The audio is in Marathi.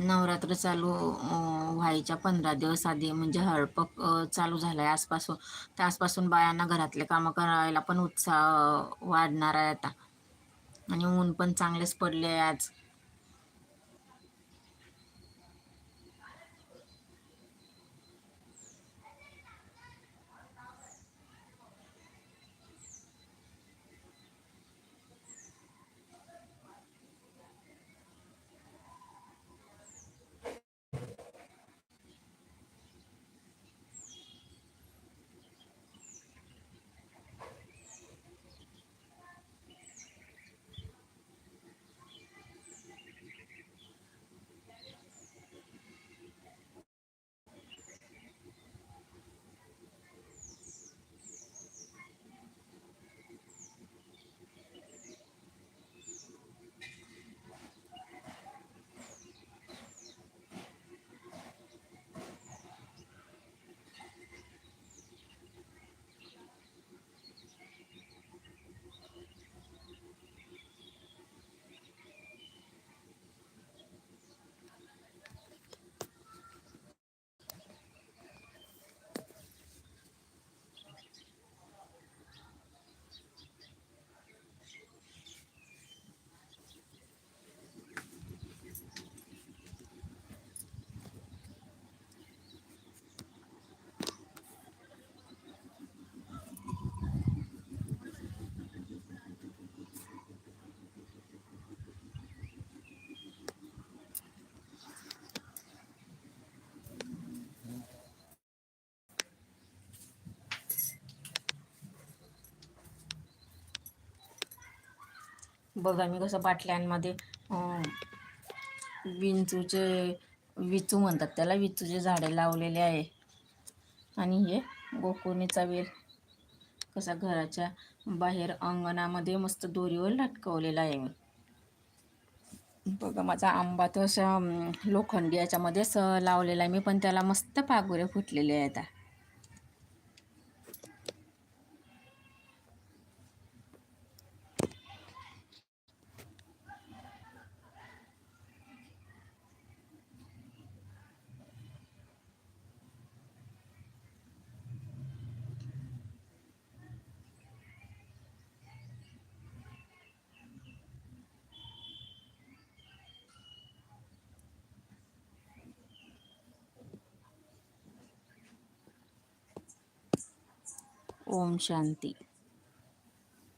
नवरात्र चालू व्हायच्या पंधरा दिवस आधी म्हणजे हळपक चालू चालू झालाय आजपासून. त्याचपासून बायांना घरातले कामं करायला पण उत्साह वाढणार आहे आता. आणि ऊन पण चांगलेच पडले आहे आज. बघा मी कसं बाटल्यांमध्ये विंचूचे विचू म्हणतात त्याला विचूचे झाडे लावलेले आहे. आणि हे गोकुळणीचा वेल कसा घराच्या बाहेर अंगणामध्ये मस्त दोरीवर लटकवलेला आहे. मी बघा माझा आंबा तर असा लोखंडी याच्यामध्येच लावलेला आहे. मी पण त्याला मस्त पागोरे फुटलेले आहेत. ఓం శాంతి.